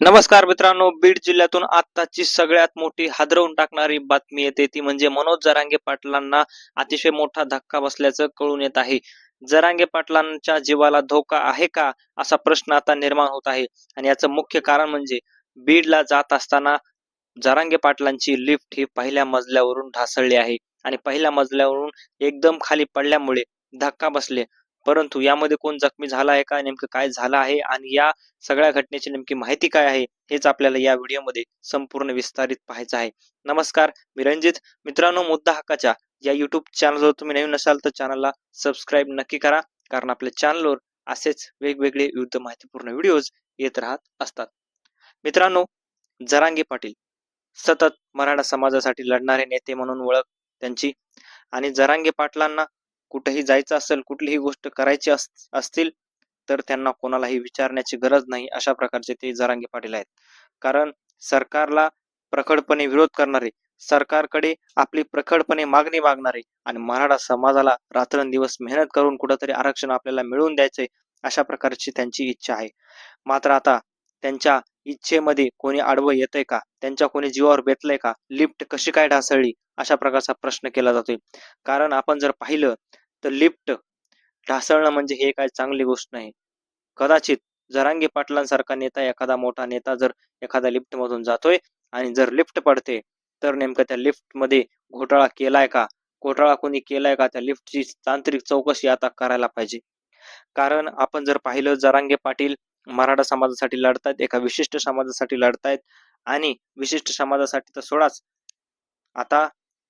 नमस्कार मित्रांनो बीड जिल्ह्यातून आत्ताची सगळ्यात मोठी हादरवून टाकणारी बातमी येते. ती म्हणजे मनोज जरांगे पाटलांना अतिशय मोठा धक्का बसल्याचं कळून येत आहे. जरांगे पाटलांच्या जीवाला धोका आहे का? असा प्रश्न आता निर्माण होत आहे. आणि याचं मुख्य कारण म्हणजे बीडला जात असताना जरांगे पाटलांची लिफ्ट ही पहिल्या मजल्यावरून ढासळली आहे. आणि पहिल्या मजल्यावरून एकदम खाली पडल्यामुळे धक्का बसले. परंतु यामध्ये कोण जखमी झाला आहे का नेमकं काय झालं आहे आणि या सगळ्या घटनेची नेमकी माहिती काय आहे हेच आपल्याला या व्हिडिओमध्ये संपूर्ण विस्तारित पाहायचं आहे. नमस्कार मी रणजित. मित्रांनो मुद्दा हक्काच्या या युट्यूब चॅनलवर तुम्ही नवीन असाल तर चॅनलला सबस्क्राईब नक्की करा कारण आपल्या चॅनलवर असेच वेगवेगळे विविध माहितीपूर्ण व्हिडिओज येत राहत असतात. मित्रांनो जरांगे पाटील सतत मराठा समाजासाठी लढणारे नेते म्हणून ओळख त्यांची आणि जरांगे पाटलांना कुठेही जायचं असेल कुठलीही गोष्ट करायची असतील तर त्यांना कोणालाही विचारण्याची गरज नाही अशा प्रकारचे ते जरांगे पाटील आहेत. कारण सरकारला प्रखडपणे विरोध करणारे सरकारकडे आपली प्रखडपणे मागणी मागणारे आणि मराठा समाजाला रात्रंदिवस मेहनत करून कुठंतरी आरक्षण आपल्याला मिळवून द्यायचे अशा प्रकारची त्यांची इच्छा आहे. मात्र आता त्यांच्या इच्छेमध्ये कोणी आडवं येतंय का? त्यांच्या कोणी जीवावर बेतलंय का? लिफ्ट कशी काय ढासळली? अशा प्रकारचा प्रश्न केला जातोय. कारण आपण जर पाहिलं तर लिफ्ट ढासळणं म्हणजे हे काय चांगली गोष्ट नाही. कदाचित जरांगे पाटलांसारखा नेता एखादा मोठा नेता जर एखाद्या लिफ्ट मधून जातोय आणि जर लिफ्ट पडते तर नेमकं त्या लिफ्टमध्ये घोटाळा केलाय का? घोटाळा कोणी केलाय का? त्या लिफ्टची तांत्रिक चौकशी आता करायला पाहिजे. कारण आपण जर पाहिलं जरांगे पाटील मराठा समाजासाठी लढतायत एका विशिष्ट समाजासाठी लढतायत आणि विशिष्ट समाजासाठी तर सोडाच. आता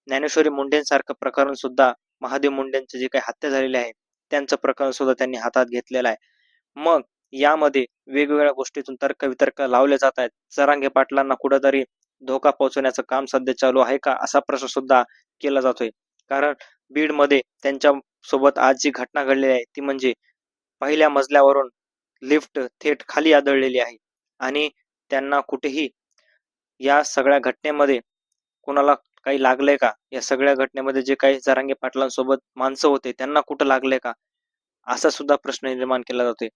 ज्ञानेश्वरी मुंडेंसारखं प्रकरण सुद्धा महादेव मुंडेंचे जे काही हत्या झालेली आहे त्यांचं प्रकरण सुद्धा त्यांनी हातात घेतलेलं आहे. मग यामध्ये वेगवेगळ्या गोष्टीतून तर्क वितर्क लावले जात आहेत. सरांगे पाटलांना कुठंतरी धोका पोहोचवण्याचं काम सध्या चालू आहे का? असा प्रश्न सुद्धा केला जातोय. कारण बीडमध्ये त्यांच्यासोबत आज जी घटना घडलेली आहे ती म्हणजे पहिल्या मजल्यावरून लिफ्ट थेट खाली आदळलेली आहे. आणि त्यांना कुठेही या सगळ्या घटनेमध्ये कोणाला काही लागलंय का? या सगळ्या घटनेमध्ये जे काही जरांगे पाटलांसोबत माणसं होते त्यांना कुठं लागलंय का? असा सुद्धा प्रश्न निर्माण केला जातोय.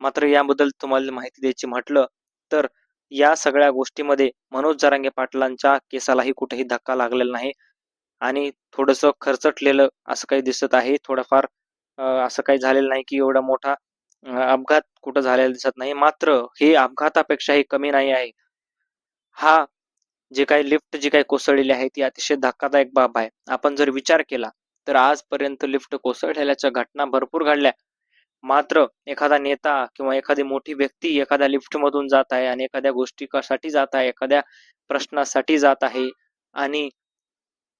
मात्र याबद्दल तुम्हाला माहिती द्यायची म्हटलं तर या सगळ्या गोष्टीमध्ये मनोज जरांगे पाटलांच्या केसालाही कुठेही धक्का लागलेला नाही आणि थोडस खर्चटलेलं असं काही दिसत आहे. थोडंफार अं, असं काही झालेलं नाही की एवढा मोठा अपघात कुठं झालेला दिसत नाही. मात्र हे अपघातापेक्षाही कमी नाही आहे. हा जे काही लिफ्ट जी काही कोसळलेली आहे ती अतिशय धक्कादायक बाब आहे. आपण जर विचार केला तर आजपर्यंत लिफ्ट कोसळलेल्याच्या घटना भरपूर घडल्या. मात्र एखादा नेता किंवा एखादी मोठी व्यक्ती एखाद्या लिफ्ट मधून जात आहे आणि एखाद्या गोष्टीसाठी जात आहे एखाद्या प्रश्नासाठी जात आहे आणि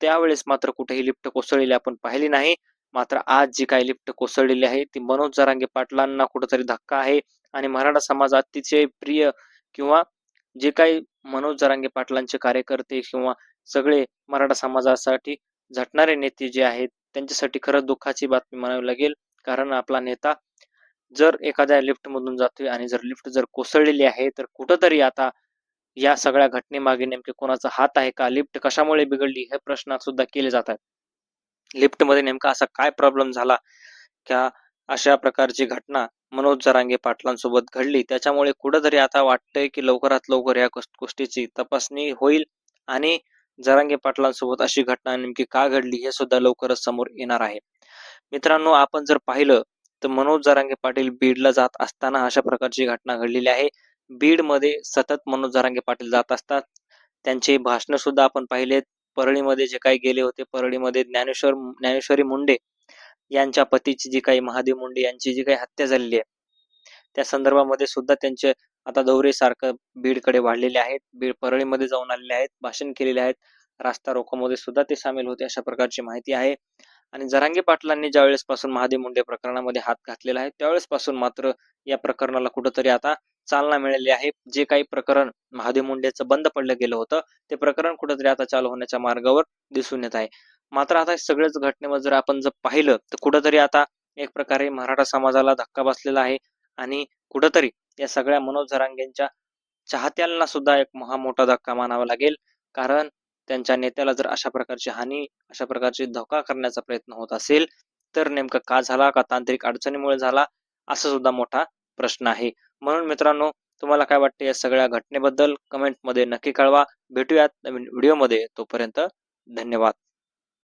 त्यावेळेस मात्र कुठेही लिफ्ट कोसळलेली आपण पाहिली नाही. मात्र आज जी काही लिफ्ट कोसळलेली आहे ती मनोज जरांगे पाटलांना कुठेतरी धक्का आहे आणि मराठा समाज अतिशय प्रिय किंवा जे काही मनोज जरांगे पाटलांचे कार्यकर्ते किंवा सगळे मराठा समाजासाठी झटणारे नेते जे आहेत त्यांच्यासाठी खरंच दुःखाची बातमी म्हणावी लागेल. कारण आपला नेता जर एखाद्या लिफ्ट मधून जातोय आणि जर लिफ्ट जर कोसळलेली आहे तर कुठंतरी आता या सगळ्या घटनेमागे नेमके कोणाचा हात आहे का? लिफ्ट कशामुळे बिघडली? हे प्रश्न सुद्धा केले जातात. लिफ्टमध्ये नेमका असा काय प्रॉब्लेम झाला? का अशा प्रकारची घटना मनोज जरांगे पाटलांसोबत घडली. त्याच्यामुळे कुठंतरी आता वाटतंय की लवकरात लवकर या गोष्टीची तपासणी होईल आणि जरांगे पाटलांसोबत अशी घटना नेमकी का घडली हे सुद्धा लवकरच समोर येणार आहे. मित्रांनो आपण जर पाहिलं तर मनोज जरांगे पाटील बीडला जात असताना अशा प्रकारची घटना घडलेली आहे. बीडमध्ये सतत मनोज जरांगे पाटील जात असतात. त्यांचे भाषण सुद्धा आपण पाहिलेत. परळीमध्ये जे काही गेले होते परळीमध्ये ज्ञानेश्वर ज्ञानेश्वरी मुंडे यांच्या पतीची जी काही महादेव मुंडे यांची जी काही हत्या झालेली आहे त्या संदर्भामध्ये सुद्धा त्यांचे आता दौरे सारखं बीडकडे वाढलेले आहेत. बीड परळीमध्ये जाऊन आलेले आहेत भाषण केलेले आहेत. रास्ता रोकोमध्ये सुद्धा ते सामील होते अशा प्रकारची माहिती आहे. आणि जरांगे पाटलांनी ज्या वेळेसपासून महादेव मुंडे प्रकरणामध्ये हात घातलेला आहे त्यावेळेस पासून मात्र या प्रकरणाला कुठंतरी आता चालना मिळाली आहे. जे काही प्रकरण महादेव मुंडेचं बंद पडलं गेलं होतं ते प्रकरण कुठंतरी आता चालू होण्याच्या मार्गावर दिसून येत आहे. मात्र आता सगळ्याच घटनेमध्ये जर आपण जर पाहिलं तर कुठंतरी आता एक प्रकारे मराठा समाजाला धक्का बसलेला आहे. आणि कुठंतरी या सगळ्या मनोज जरांगेंच्या चाहत्यांना सुद्धा एक महा मोठा धक्का मानावा लागेल. कारण त्यांच्या नेत्याला जर अशा प्रकारची हानी अशा प्रकारची धोका करण्याचा प्रयत्न होत असेल तर नेमकं का झाला का तांत्रिक अडचणीमुळे झाला असा सुद्धा मोठा प्रश्न आहे. म्हणून मित्रांनो तुम्हाला काय वाटते या सगळ्या घटनेबद्दल? कमेंटमध्ये नक्की कळवा. भेटूयात नवीन व्हिडिओमध्ये तोपर्यंत धन्यवाद.